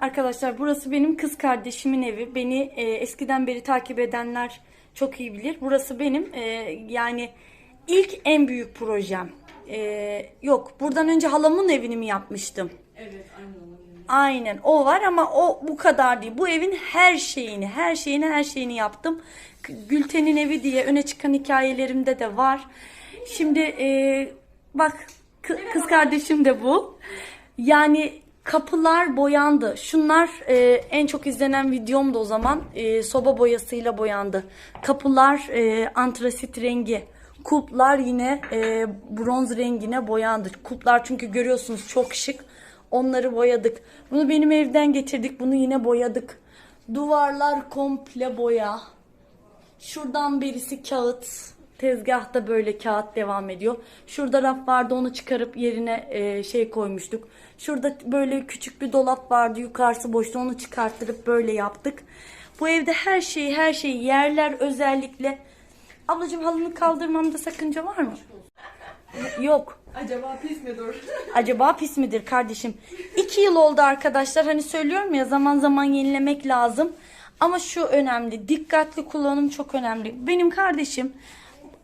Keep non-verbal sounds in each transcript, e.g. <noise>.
Arkadaşlar burası benim kız kardeşimin evi. Beni e, eskiden beri takip edenler çok iyi bilir. Burası benim e, yani ilk en büyük projem. E, yok buradan önce halamın evini mi yapmıştım? Evet aynı olabilir. Aynen o var ama o bu kadar değil. Bu evin her şeyini, her şeyini, her şeyini yaptım. Gülten'in evi diye öne çıkan hikayelerimde de var. Şimdi e, bak kı- kız kardeşim de bu. Yani kapılar boyandı. Şunlar e, en çok izlenen videom da o zaman e, soba boyasıyla boyandı. Kapılar e, antrasit rengi. Kulplar yine e, bronz rengine boyandı. Kulplar çünkü görüyorsunuz çok şık. Onları boyadık. Bunu benim evden getirdik. Bunu yine boyadık. Duvarlar komple boya. Şuradan birisi kağıt. Tezgahta böyle kağıt devam ediyor. Şurada raf vardı onu çıkarıp yerine e, şey koymuştuk. Şurada böyle küçük bir dolap vardı yukarısı boştu onu çıkarttırıp böyle yaptık. Bu evde her şeyi her şeyi yerler özellikle. Ablacığım halını kaldırmamda sakınca var mı? Yok. Acaba pis mi dur? <laughs> Acaba pis midir kardeşim? İki yıl oldu arkadaşlar. Hani söylüyorum ya zaman zaman yenilemek lazım. Ama şu önemli. Dikkatli kullanım çok önemli. Benim kardeşim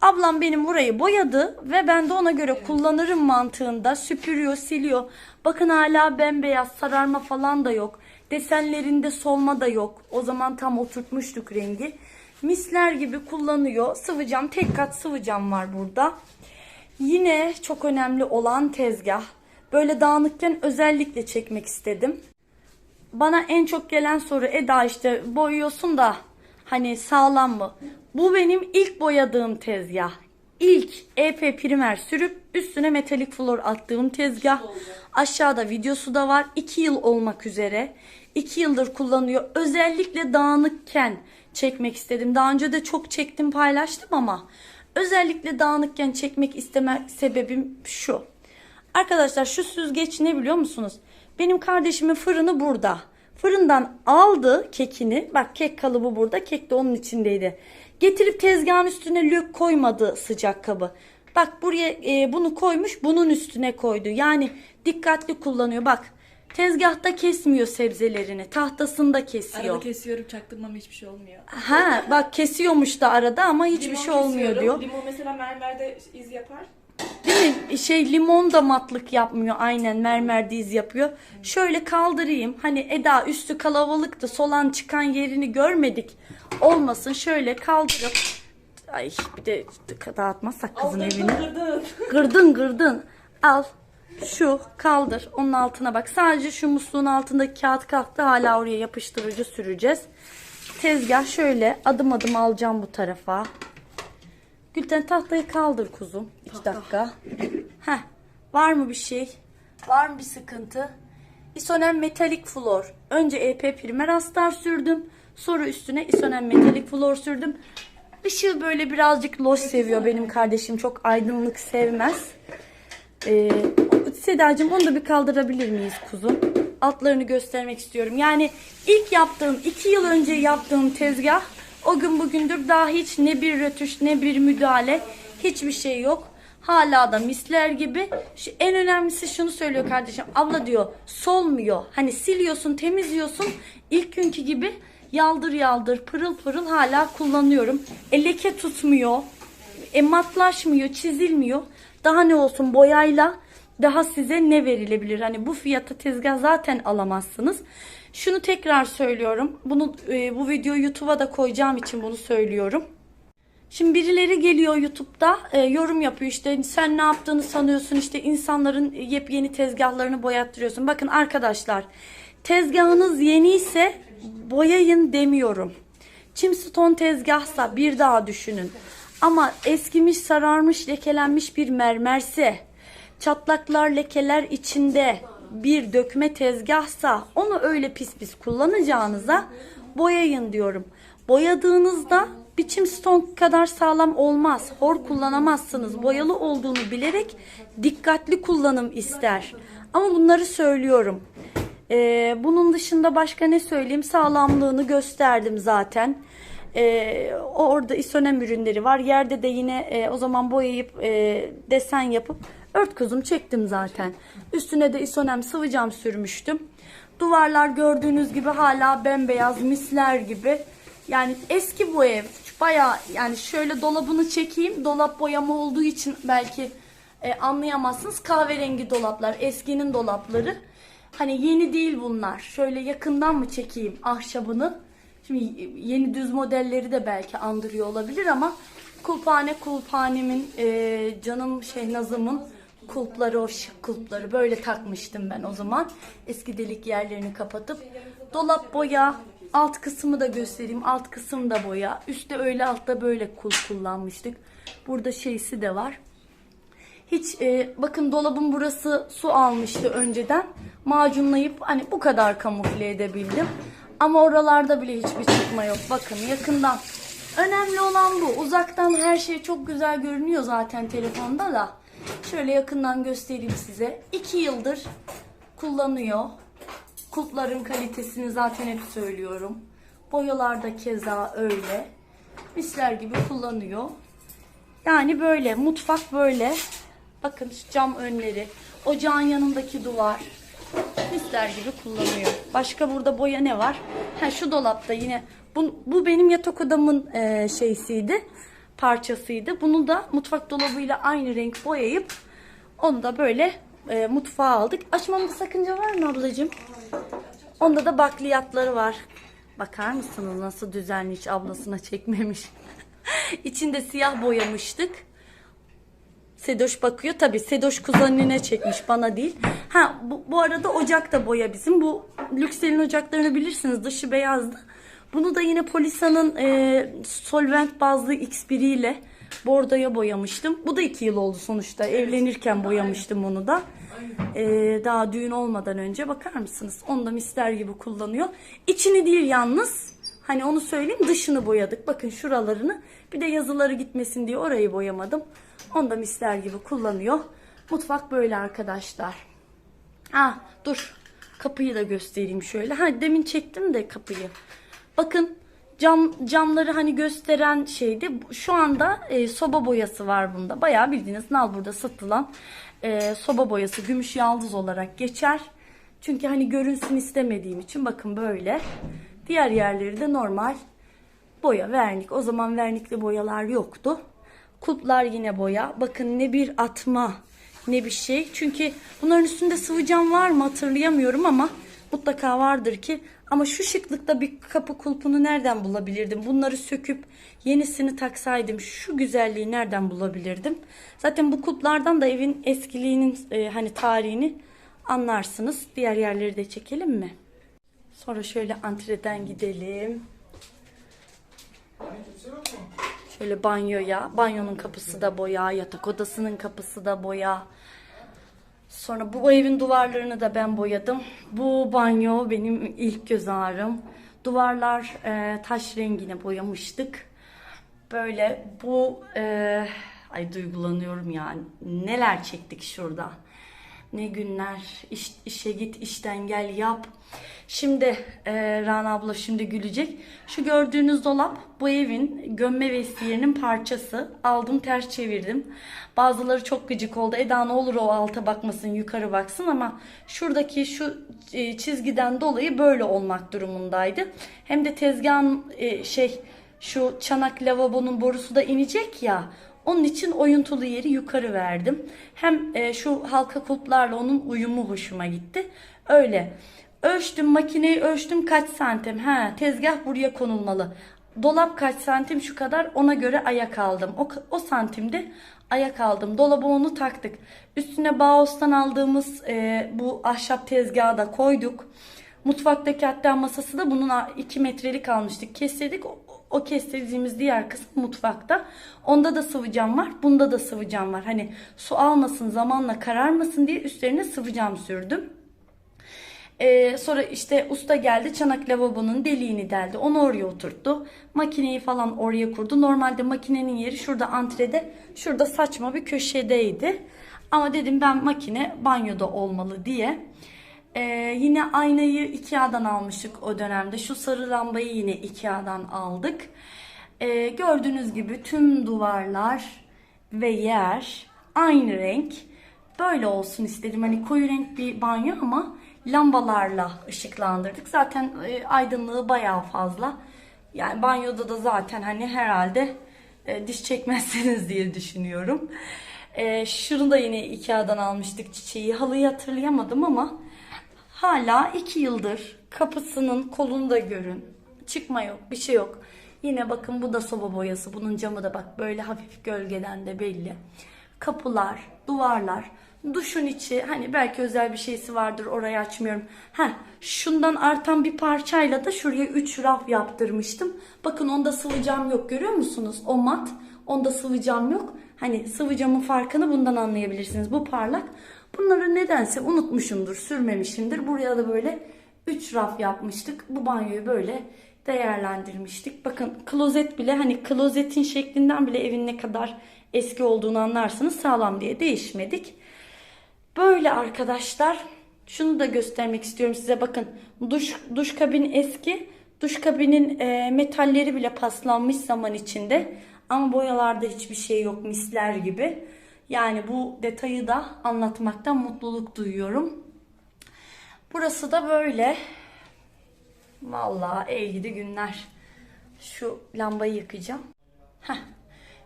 ablam benim burayı boyadı ve ben de ona göre kullanırım mantığında süpürüyor, siliyor. Bakın hala bembeyaz sararma falan da yok. Desenlerinde solma da yok. O zaman tam oturtmuştuk rengi. Misler gibi kullanıyor. Sıvı cam, tek kat sıvı cam var burada. Yine çok önemli olan tezgah. Böyle dağınıkken özellikle çekmek istedim. Bana en çok gelen soru Eda işte boyuyorsun da hani sağlam mı? Bu benim ilk boyadığım tezgah. İlk EP primer sürüp üstüne metalik flor attığım tezgah. Aşağıda videosu da var. 2 yıl olmak üzere. 2 yıldır kullanıyor. Özellikle dağınıkken çekmek istedim. Daha önce de çok çektim paylaştım ama özellikle dağınıkken çekmek isteme sebebim şu. Arkadaşlar şu süzgeç ne biliyor musunuz? Benim kardeşimin fırını burada. Fırından aldı kekini. Bak kek kalıbı burada. Kek de onun içindeydi. Getirip tezgahın üstüne lök koymadı sıcak kabı. Bak buraya e, bunu koymuş bunun üstüne koydu. Yani dikkatli kullanıyor. Bak tezgahta kesmiyor sebzelerini. Tahtasında kesiyor. Arada kesiyorum çaktırmam hiçbir şey olmuyor. Ha bak kesiyormuş da arada ama hiçbir Limon şey olmuyor kesiyorum. diyor. Limon mesela mermerde iz yapar. Değil mi? Şey limon da matlık yapmıyor aynen mermer diz yapıyor. Şöyle kaldırayım. Hani Eda üstü kalabalıktı solan çıkan yerini görmedik. Olmasın şöyle kaldırıp ay bir de dağıtmazsak kızın Aldırdın, evini. kırdın. Gırdın gırdın. Al. Şu kaldır. Onun altına bak. Sadece şu musluğun altındaki kağıt kalktı. Hala oraya yapıştırıcı süreceğiz. Tezgah şöyle adım adım alacağım bu tarafa. Gülten tahtayı kaldır kuzum. İki dakika. Heh. Var mı bir şey? Var mı bir sıkıntı? İsonem metalik flor. Önce EP primer astar sürdüm. Sonra üstüne isonem metalik flor sürdüm. Işığı böyle birazcık loş seviyor benim kardeşim. Çok aydınlık sevmez. Ee, Sedacığım onu da bir kaldırabilir miyiz kuzum? Altlarını göstermek istiyorum. Yani ilk yaptığım, iki yıl önce yaptığım tezgah o gün bugündür daha hiç ne bir rötuş ne bir müdahale hiçbir şey yok. Hala da misler gibi. Şu, en önemlisi şunu söylüyor kardeşim. Abla diyor solmuyor. Hani siliyorsun temizliyorsun. İlk günkü gibi yaldır yaldır pırıl pırıl hala kullanıyorum. E, leke tutmuyor. E, matlaşmıyor, çizilmiyor. Daha ne olsun boyayla daha size ne verilebilir? Hani bu fiyata tezgah zaten alamazsınız. Şunu tekrar söylüyorum. Bunu e, bu videoyu YouTube'a da koyacağım için bunu söylüyorum. Şimdi birileri geliyor YouTube'da e, yorum yapıyor işte sen ne yaptığını sanıyorsun işte insanların yepyeni tezgahlarını boyattırıyorsun. Bakın arkadaşlar tezgahınız yeni ise boyayın demiyorum. Çimston tezgahsa bir daha düşünün. Ama eskimiş, sararmış, lekelenmiş bir mermerse, çatlaklar, lekeler içinde bir dökme tezgahsa onu öyle pis pis kullanacağınıza boyayın diyorum. Boyadığınızda biçim stone kadar sağlam olmaz. Hor kullanamazsınız. Boyalı olduğunu bilerek dikkatli kullanım ister. Ama bunları söylüyorum. Ee, bunun dışında başka ne söyleyeyim? Sağlamlığını gösterdim zaten. Ee, orada isonem ürünleri var. Yerde de yine e, o zaman boyayıp e, desen yapıp ört kuzum çektim zaten. Üstüne de isonem sıvı cam sürmüştüm. Duvarlar gördüğünüz gibi hala bembeyaz misler gibi. Yani eski bu ev. Baya yani şöyle dolabını çekeyim. Dolap boyama olduğu için belki e, anlayamazsınız. Kahverengi dolaplar. Eskinin dolapları. Hani yeni değil bunlar. Şöyle yakından mı çekeyim ahşabını? Şimdi yeni düz modelleri de belki andırıyor olabilir ama kulpane kulpanemin e, canım şey Nazım'ın kulpları o şık kulpları böyle takmıştım ben o zaman. Eski delik yerlerini kapatıp dolap boya alt kısmı da göstereyim. Alt kısım boya. Üstte öyle altta böyle kulp kullanmıştık. Burada şeysi de var. Hiç e, bakın dolabın burası su almıştı önceden. Macunlayıp hani bu kadar kamufle edebildim. Ama oralarda bile hiçbir çıkma yok. Bakın yakından. Önemli olan bu. Uzaktan her şey çok güzel görünüyor zaten telefonda da. Şöyle yakından göstereyim size. 2 yıldır kullanıyor. Kulpların kalitesini zaten hep söylüyorum. Boyalar da keza öyle. Misler gibi kullanıyor. Yani böyle mutfak böyle. Bakın şu cam önleri. Ocağın yanındaki duvar. Misler gibi kullanıyor. Başka burada boya ne var? Ha şu dolapta yine. Bu, bu benim yatak odamın e, şeysiydi. Parçasıydı. Bunu da mutfak dolabıyla aynı renk boyayıp onu da böyle e, mutfağa aldık. Açmamda sakınca var mı ablacığım? Onda da bakliyatları var. Bakar mısınız nasıl düzenli hiç ablasına çekmemiş. <laughs> İçinde siyah boyamıştık. Sedoş bakıyor. Tabi Sedoş kuzenine çekmiş bana değil. Ha bu, bu arada ocak da boya bizim. Bu Lüksel'in ocaklarını bilirsiniz. Dışı beyazdı. Bunu da yine Polisa'nın e, solvent bazlı X1 ile bordoya boyamıştım. Bu da iki yıl oldu sonuçta. Evlenirken boyamıştım onu da. E, daha düğün olmadan önce bakar mısınız? Onu da mister gibi kullanıyor. İçini değil yalnız. Hani onu söyleyeyim dışını boyadık. Bakın şuralarını. Bir de yazıları gitmesin diye orayı boyamadım. Onu da mister gibi kullanıyor. Mutfak böyle arkadaşlar. Ha dur. Kapıyı da göstereyim şöyle. Ha demin çektim de kapıyı. Bakın cam camları hani gösteren şeydi. Şu anda e, soba boyası var bunda. Bayağı bildiğiniz nal burada satılan e, soba boyası gümüş yaldız olarak geçer. Çünkü hani görünsün istemediğim için bakın böyle. Diğer yerleri de normal boya vernik. O zaman vernikli boyalar yoktu. Kulplar yine boya. Bakın ne bir atma ne bir şey. Çünkü bunların üstünde sıvı cam var mı hatırlayamıyorum ama mutlaka vardır ki. Ama şu şıklıkta bir kapı kulpunu nereden bulabilirdim? Bunları söküp yenisini taksaydım şu güzelliği nereden bulabilirdim? Zaten bu kulplardan da evin eskiliğinin e, hani tarihini anlarsınız. Diğer yerleri de çekelim mi? Sonra şöyle antreden gidelim. Şöyle banyoya. Banyonun kapısı da boya. Yatak odasının kapısı da boya. Sonra bu evin duvarlarını da ben boyadım. Bu banyo benim ilk göz ağrım. Duvarlar e, taş rengine boyamıştık. Böyle bu e, ay duygulanıyorum yani. Neler çektik şurada. Ne günler. İş, işe git, işten gel, yap. Şimdi e, Rana abla şimdi gülecek. Şu gördüğünüz dolap bu evin gömme vestiyerinin parçası. Aldım ters çevirdim. Bazıları çok gıcık oldu. Eda ne olur o alta bakmasın yukarı baksın ama şuradaki şu e, çizgiden dolayı böyle olmak durumundaydı. Hem de tezgahın e, şey şu çanak lavabonun borusu da inecek ya. Onun için oyuntulu yeri yukarı verdim. Hem e, şu halka kulplarla onun uyumu hoşuma gitti. Öyle. Ölçtüm makineyi ölçtüm kaç santim. Ha tezgah buraya konulmalı. Dolap kaç santim şu kadar ona göre ayak aldım. O, o santimde ayak aldım. Dolaba onu taktık. Üstüne Baos'tan aldığımız e, bu ahşap tezgahı da koyduk. Mutfaktaki hatta masası da bunun 2 metrelik almıştık. Kestirdik. O, kestirdiğimiz diğer kısım mutfakta. Onda da sıvı cam var. Bunda da sıvı cam var. Hani su almasın zamanla kararmasın diye üstlerine sıvı cam sürdüm. Ee, sonra işte usta geldi çanak lavabonun deliğini deldi. Onu oraya oturttu. Makineyi falan oraya kurdu. Normalde makinenin yeri şurada antrede. Şurada saçma bir köşedeydi. Ama dedim ben makine banyoda olmalı diye. Ee, yine aynayı Ikea'dan almıştık o dönemde. Şu sarı lambayı yine Ikea'dan aldık. Ee, gördüğünüz gibi tüm duvarlar ve yer aynı renk. Böyle olsun istedim. Hani koyu renk bir banyo ama lambalarla ışıklandırdık. Zaten e, aydınlığı bayağı fazla. Yani banyoda da zaten hani herhalde e, diş çekmezsiniz <laughs> diye düşünüyorum. E, şunu da yine Ikea'dan almıştık çiçeği. Halıyı hatırlayamadım ama hala iki yıldır kapısının kolunu da görün. Çıkma yok, bir şey yok. Yine bakın bu da soba boyası. Bunun camı da bak böyle hafif gölgeden de belli. Kapılar, duvarlar, duşun içi hani belki özel bir şeysi vardır orayı açmıyorum. Ha, şundan artan bir parçayla da şuraya 3 raf yaptırmıştım. Bakın onda sıvı cam yok görüyor musunuz? O mat, onda sıvı cam yok. Hani sıvı camın farkını bundan anlayabilirsiniz. Bu parlak. Bunları nedense unutmuşumdur, sürmemişimdir. Buraya da böyle 3 raf yapmıştık. Bu banyoyu böyle değerlendirmiştik. Bakın klozet bile hani klozetin şeklinden bile evin ne kadar eski olduğunu anlarsınız. Sağlam diye değişmedik. Böyle arkadaşlar. Şunu da göstermek istiyorum size. Bakın duş duş kabin eski. Duş kabinin e, metalleri bile paslanmış zaman içinde. Ama boyalarda hiçbir şey yok misler gibi. Yani bu detayı da anlatmaktan mutluluk duyuyorum. Burası da böyle. Vallahi gidi günler. Şu lambayı yakacağım. Heh.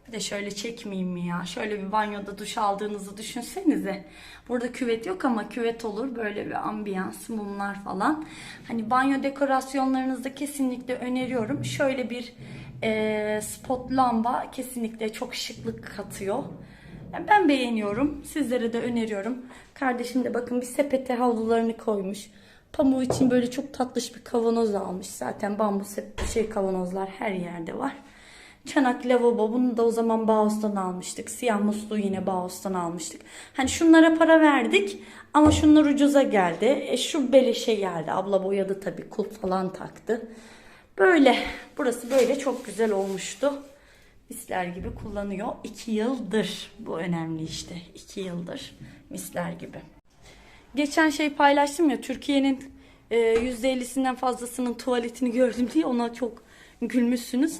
Bir de şöyle çekmeyeyim mi ya? Şöyle bir banyoda duş aldığınızı düşünsenize. Burada küvet yok ama küvet olur. Böyle bir ambiyans, mumlar falan. Hani banyo dekorasyonlarınızda kesinlikle öneriyorum. Şöyle bir e, spot lamba kesinlikle çok şıklık katıyor. Yani ben beğeniyorum. Sizlere de öneriyorum. Kardeşim de bakın bir sepete havlularını koymuş. Pamuğu için böyle çok tatlış bir kavanoz almış. Zaten bambu şey kavanozlar her yerde var. Çanak lavabo bunu da o zaman Bauhaus'tan almıştık. Siyah musluğu yine Bauhaus'tan almıştık. Hani şunlara para verdik ama şunlar ucuza geldi. E şu beleşe geldi. Abla boyadı tabii kulp falan taktı. Böyle burası böyle çok güzel olmuştu. Misler gibi kullanıyor. 2 yıldır bu önemli işte. 2 yıldır misler gibi. Geçen şey paylaştım ya Türkiye'nin e, %50'sinden fazlasının tuvaletini gördüm diye ona çok gülmüşsünüz.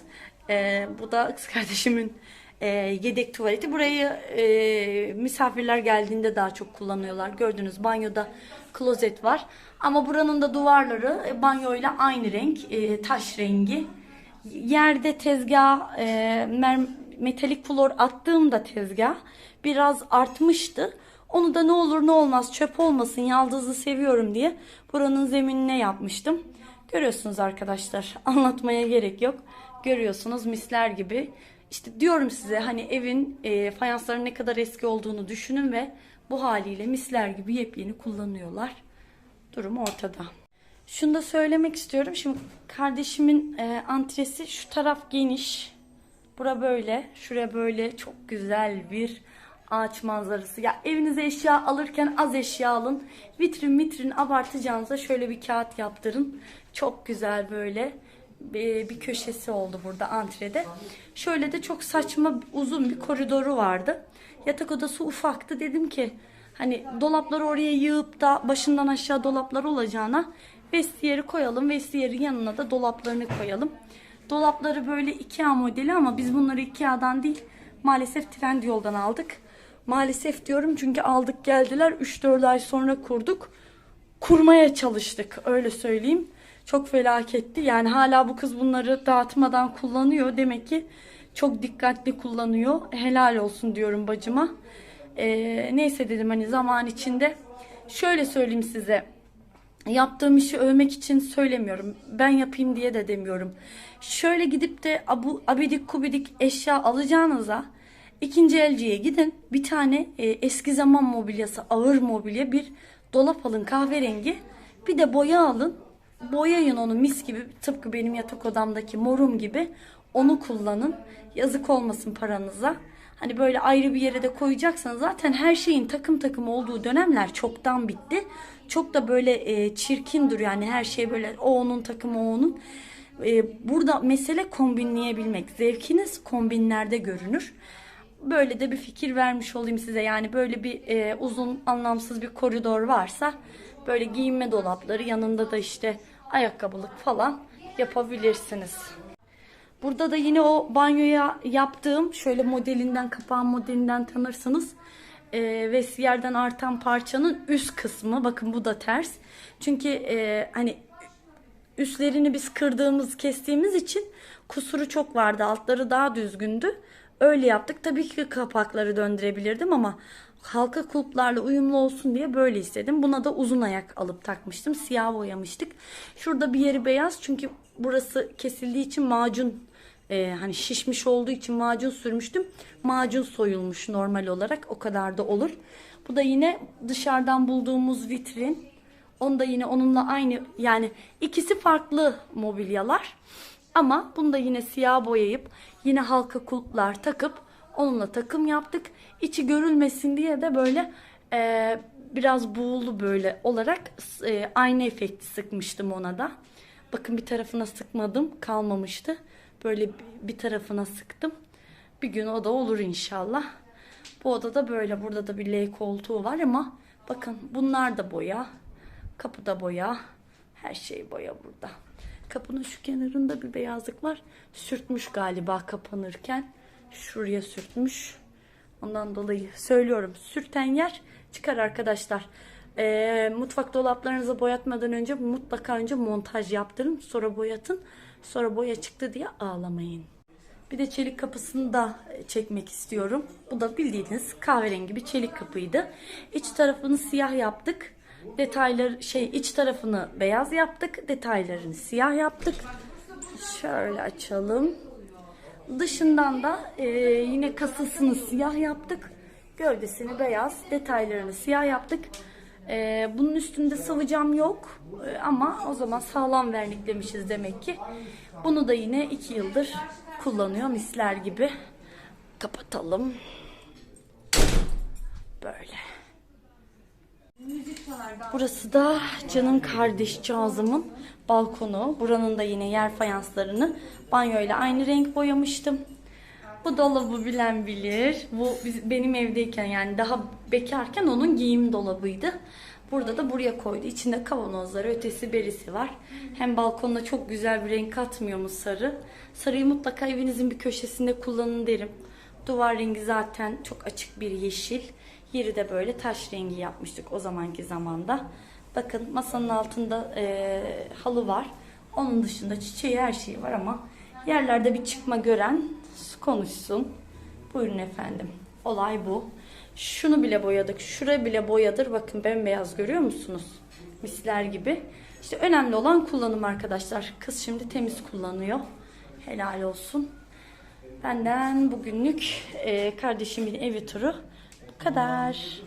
E, bu da kız kardeşimin e, yedek tuvaleti. Burayı e, misafirler geldiğinde daha çok kullanıyorlar. Gördünüz banyoda klozet var. Ama buranın da duvarları e, banyoyla aynı renk, e, taş rengi. Yerde tezgah, e, mer- metalik flor attığımda tezgah biraz artmıştı. Onu da ne olur ne olmaz çöp olmasın yaldızı seviyorum diye buranın zeminine yapmıştım. Görüyorsunuz arkadaşlar <laughs> anlatmaya gerek yok. Görüyorsunuz misler gibi. İşte diyorum size hani evin e, fayansların ne kadar eski olduğunu düşünün ve bu haliyle misler gibi yepyeni kullanıyorlar. Durum ortada. Şunu da söylemek istiyorum. Şimdi kardeşimin e, antresi şu taraf geniş. Bura böyle. Şuraya böyle çok güzel bir ağaç manzarası. Ya evinize eşya alırken az eşya alın. Vitrin vitrin abartacağınıza şöyle bir kağıt yaptırın. Çok güzel böyle bir, köşesi oldu burada antrede. Şöyle de çok saçma uzun bir koridoru vardı. Yatak odası ufaktı. Dedim ki hani dolapları oraya yığıp da başından aşağı dolaplar olacağına vestiyeri koyalım. Vestiyerin yanına da dolaplarını koyalım. Dolapları böyle Ikea modeli ama biz bunları Ikea'dan değil maalesef Trendyol'dan aldık. Maalesef diyorum çünkü aldık geldiler 3-4 ay sonra kurduk. Kurmaya çalıştık öyle söyleyeyim. Çok felaketti. Yani hala bu kız bunları dağıtmadan kullanıyor. Demek ki çok dikkatli kullanıyor. Helal olsun diyorum bacıma. Ee, neyse dedim hani zaman içinde. Şöyle söyleyeyim size. Yaptığım işi övmek için söylemiyorum. Ben yapayım diye de demiyorum. Şöyle gidip de abu, abidik kubidik eşya alacağınıza ikinci elciye gidin. Bir tane e, eski zaman mobilyası, ağır mobilya bir dolap alın kahverengi. Bir de boya alın. Boyayın onu mis gibi tıpkı benim yatak odamdaki morum gibi. Onu kullanın. Yazık olmasın paranıza. Hani böyle ayrı bir yere de koyacaksanız zaten her şeyin takım takım olduğu dönemler çoktan bitti. Çok da böyle e, çirkin duruyor yani her şey böyle o onun takımı o onun. E, burada mesele kombinleyebilmek. Zevkiniz kombinlerde görünür. Böyle de bir fikir vermiş olayım size. Yani böyle bir e, uzun anlamsız bir koridor varsa böyle giyinme dolapları yanında da işte ayakkabılık falan yapabilirsiniz. Burada da yine o banyoya yaptığım şöyle modelinden kapağın modelinden tanırsınız. e, vesiyerden artan parçanın üst kısmı. Bakın bu da ters. Çünkü e, hani üstlerini biz kırdığımız, kestiğimiz için kusuru çok vardı. Altları daha düzgündü. Öyle yaptık. Tabii ki kapakları döndürebilirdim ama halka kulplarla uyumlu olsun diye böyle istedim. Buna da uzun ayak alıp takmıştım. Siyah boyamıştık. Şurada bir yeri beyaz çünkü burası kesildiği için macun e, hani şişmiş olduğu için macun sürmüştüm. Macun soyulmuş normal olarak. O kadar da olur. Bu da yine dışarıdan bulduğumuz vitrin. Onu da yine onunla aynı yani ikisi farklı mobilyalar. Ama bunu da yine siyah boyayıp yine halka kulplar takıp onunla takım yaptık. İçi görülmesin diye de böyle e, biraz buğulu böyle olarak e, aynı efekti sıkmıştım ona da. Bakın bir tarafına sıkmadım kalmamıştı. Böyle bir tarafına sıktım. Bir gün o da olur inşallah. Bu odada böyle. Burada da bir L koltuğu var ama bakın bunlar da boya. Kapıda boya. Her şey boya burada. Kapının şu kenarında bir beyazlık var. Sürtmüş galiba kapanırken. Şuraya sürtmüş. Ondan dolayı söylüyorum. Sürten yer çıkar arkadaşlar. Ee, mutfak dolaplarınızı boyatmadan önce mutlaka önce montaj yaptırın. Sonra boyatın. Sonra boya çıktı diye ağlamayın. Bir de çelik kapısını da çekmek istiyorum. Bu da bildiğiniz kahverengi bir çelik kapıydı. İç tarafını siyah yaptık. Detayları şey iç tarafını beyaz yaptık. Detaylarını siyah yaptık. Şöyle açalım. Dışından da e, yine kasasını siyah yaptık. Gövdesini beyaz, detaylarını siyah yaptık. E, bunun üstünde sıvı cam yok E, ama o zaman sağlam verniklemişiz demek ki. Bunu da yine iki yıldır kullanıyor misler gibi. Kapatalım. Böyle. Burası da canım kardeşcağızımın balkonu. Buranın da yine yer fayanslarını banyoyla aynı renk boyamıştım. Bu dolabı bilen bilir. Bu benim evdeyken yani daha bekarken onun giyim dolabıydı. Burada da buraya koydu. İçinde kavanozları, ötesi berisi var. Hem balkonuna çok güzel bir renk katmıyor mu sarı? Sarıyı mutlaka evinizin bir köşesinde kullanın derim. Duvar rengi zaten çok açık bir yeşil. Yeri de böyle taş rengi yapmıştık o zamanki zamanda. Bakın masanın altında eee, halı var. Onun dışında çiçeği her şeyi var ama yerlerde bir çıkma gören konuşsun. Buyurun efendim. Olay bu. Şunu bile boyadık. Şurayı bile boyadır. Bakın bembeyaz görüyor musunuz? Misler gibi. İşte önemli olan kullanım arkadaşlar. Kız şimdi temiz kullanıyor. Helal olsun. Benden bugünlük eee, kardeşimin evi turu kadar.